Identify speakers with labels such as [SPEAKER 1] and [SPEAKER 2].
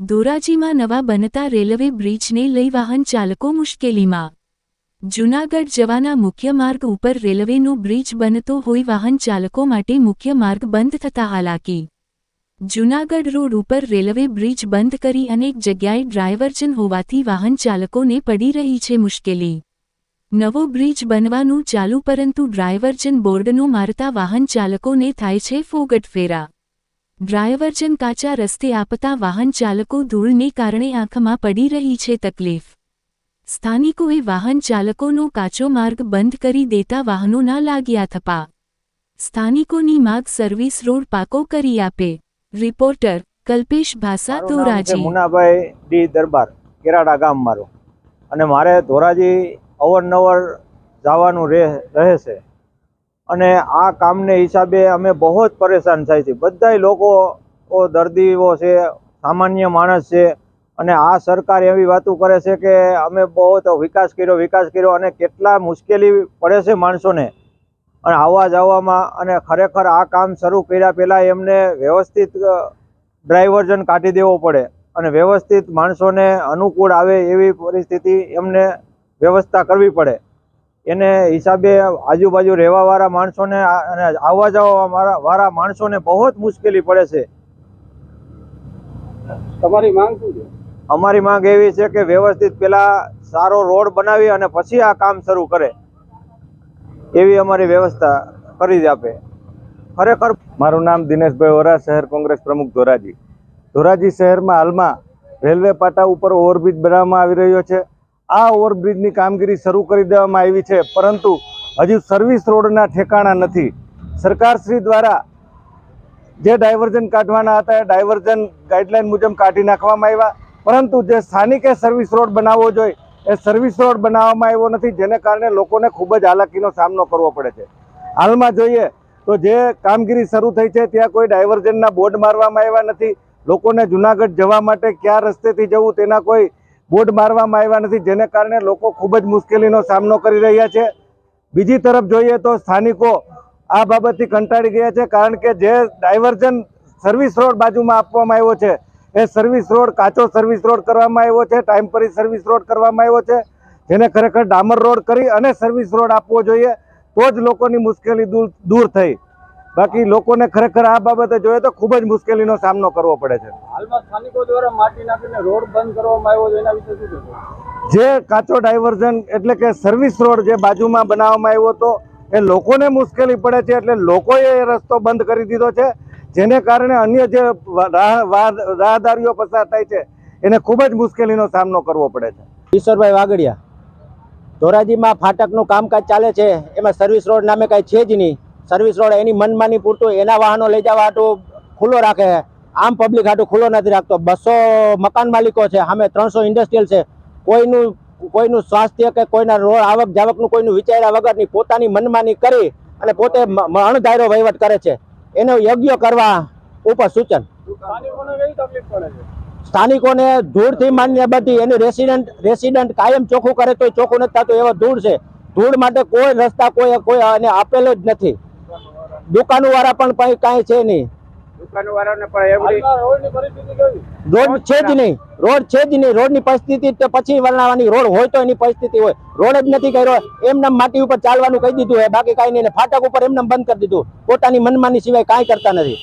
[SPEAKER 1] ધોરાજીમાં નવા બનતા રેલવે બ્રિજને લઈ વાહન ચાલકો મુશ્કેલીમાં. જૂનાગઢ જવાના મુખ્ય માર્ગ ઉપર રેલવેનો બ્રિજ બનતો હોય વાહન ચાલકો માટે મુખ્ય માર્ગ બંધ થતા હાલાકી. જૂનાગઢ રોડ ઉપર રેલવે બ્રિજ બંધ કરી અનેક જગ્યાએ ડ્રાયવર્જન હોવાથી વાહન ચાલકોને પડી રહી છે મુશ્કેલી. નવો બ્રિજ બનવાનું ચાલુ પરંતુ ડ્રાયવર્જન બોર્ડનો મારતા વાહન ચાલકોને થાય છે ફોગટફેરા. ડ્રાયવર્જન કાચા રસ્તે આપતા વાહન ચાલકો ધૂળને કારણે આંખમાં પડી રહી છે તકલીફ. સ્થાનિકોએ વાહન ચાલકોનો કાચો માર્ગ બંધ કરી દેતા વાહનોના લાગ્યા થપા. સ્થાનિકોની માગ સર્વિસ રોડ પાકો કરી આપે. રિપોર્ટર કલ્પેશ
[SPEAKER 2] છે
[SPEAKER 1] ધોરાજી.
[SPEAKER 2] મુનાભાઈ ડી દરબાર કેરાડા ગામ મારું અને મારે ધોરાજી અવરનવર જવાનું રહે રહે છે. અને આ કામને હિસાબે અમે બહુ જ પરેશાન થાય છે. બધાય લોકો દર્દીઓ છે, સામાન્ય માણસ છે અને આ સરકાર એવી વાતો કરે છે કે અમે બહુ વિકાસ કર્યો વિકાસ કર્યો અને કેટલા મુશ્કેલી પડે છે માણસોને. અને આવવા જવામાં અને ખરેખર આ કામ શરૂ કર્યા પહેલાં એમને વ્યવસ્થિત ડ્રાઈવર્જન કાઢી દેવો પડે અને વ્યવસ્થિત માણસોને અનુકૂળ આવે એવી પરિસ્થિતિ એમને વ્યવસ્થા કરવી પડે. એને હિસાબે આજુબાજુ રહેવાવાળા માણસોને અને આવવા જવા વાળા માણસોને બહુ જ મુશ્કેલી પડે છે.
[SPEAKER 3] તમારી માંગ શું છે?
[SPEAKER 2] અમારી માંગ એવી છે કે વ્યવસ્થિત પેલા સારો રોડ બનાવી અને પછી આ કામ શરૂ કરે. એવી અમારી વ્યવસ્થા કરી જ આપે. ખરેખર
[SPEAKER 4] મારું નામ દિનેશભાઈ ઓરા શહેર કોંગ્રેસ પ્રમુખ ધોરાજી. ધોરાજી શહેરમાં હાલમાં રેલવે પાટા ઉપર ઓવરબ્રિજ બનાવવામાં આવી રહ્યો છે. આ ઓવરબ્રિજની કામગીરી શરૂ કરી દેવામાં આવી છે, પરંતુ હજુ સર્વિસ રોડના ઠેકાણા નથી. સરકારશ્રી દ્વારા જે ડાયવર્ઝન કાઢવાના હતા, એ ડાયવર્ઝન ગાઈડલાઈન મુજબ કાઢી નાખવામાં આવ્યા, પરંતુ જે સ્થાનિકે સર્વિસ રોડ બનાવવો જોઈએ, એ સર્વિસ રોડ બનાવવામાં આવ્યો નથી, જેને કારણે લોકોને ખૂબ જ હાલાકીનો સામનો કરવો પડે છે. હાલમાં જોઈએ તો જે કામગીરી શરૂ થઈ છે, ત્યાં કોઈ ડાયવર્ઝનના બોર્ડ મારવામાં આવ્યા નથી. લોકોને જુનાગઢ જવા માટે કયા રસ્તેથી જવું, તેના કોઈ બોર્ડ મારવામાં આવ્યા નથી, જેને કારણે લોકો ખૂબ જ મુશ્કેલીનો સામનો કરી રહ્યા છે. બીજી તરફ જોઈએ તો સ્થાનિકો આ બાબતથી કંટાળી ગયા છે, કારણ કે જે ડાયવર્ઝન સર્વિસ રોડ બાજુમાં આપવામાં આવ્યો છે, એ સર્વિસ રોડ, કાચો સર્વિસ રોડ કરવામાં આવ્યો છે ટાઈમ પર સર્વિસ રોડ કરવામાં આવ્યો છે, જેને ખરેખર ડામર રોડ કરી અને સર્વિસ રોડ આપવો જોઈએ, તો જ લોકોની મુશ્કેલી દૂર થઈ. બાકી લોકોને ખરેખર આ બાબતે જોઈએ તો ખૂબ જ મુશ્કેલીનો સામનો કરવો પડે છે.
[SPEAKER 3] હાલમાં સ્થાનિકો દ્વારા માટી નાખીને રોડ બંધ કરવામાં આવ્યો છે એના વિશે શું
[SPEAKER 4] જે કાચો ડાયવર્ઝન એટલે કે સર્વિસ રોડ જે બાજુમાં બનાવવામાં આવ્યો હતો એ લોકોને મુશ્કેલી પડે છે એટલે લોકોએ એ રસ્તો બંધ કરી દીધો છે. જેને કારણે અન્ય જે રાહદારીઓ પસાર થાય છે એને ખૂબ જ મુશ્કેલીનો સામનો કરવો પડે છે.
[SPEAKER 5] ઈશ્વરભાઈ વાગડિયા ધોરાજીમાં ફાટકનું કામકાજ ચાલે છે એમાં સર્વિસ રોડ નામે કાંઈ છે જ નહીં. સર્વિસ રોડ એની મનમાની પૂરતું એના વાહનો લઈ જવા હાટું ખુલ્લો રાખે છે. આમ પબ્લિક હાટું ખુલ્લો નથી રાખતો. બસો મકાન માલિકો છે. સામે ત્રણસો ઇન્ડસ્ટ્રીયલ છે. કોઈનું કોઈનું સ્વાસ્થ્ય કે કોઈના રોડ આવક જાવકનું કોઈનું વિચાર્યા વગરની પોતાની મનમાની કરી અને પોતે અણધાર્યો વહીવટ કરે છે. એનો યોગ્ય કરવા ઉપર સૂચન.
[SPEAKER 3] સ્થાનિકોને
[SPEAKER 5] ધૂળથી માન્ય બધી એની રેસિડન્ટ રેસિડન્ટ કાયમ ચોખ્ખું કરે તો ચોખ્ખું નથી થતું એવો ધૂળ છે. ધૂળ માટે કોઈ રસ્તા કોઈ કોઈ એને આપેલો જ નથી. દુકાનો વાળા પણ કઈ છે નહીં.
[SPEAKER 3] પરિસ્થિતિ
[SPEAKER 5] રોડ છે જ નહીં. રોડ છે જ નહીં. રોડની પરિસ્થિતિ તો પછી વર્ણવાની રોડ હોય તો એની પરિસ્થિતિ હોય. રોડ જ નથી કર્યો. એમને માટી ઉપર ચાલવાનું કહી દીધું હોય બાકી કાંઈ નહીં. ફાટક ઉપર એમને બંધ કરી દીધું. પોતાની મનમાની સિવાય કાંઈ કરતા નથી.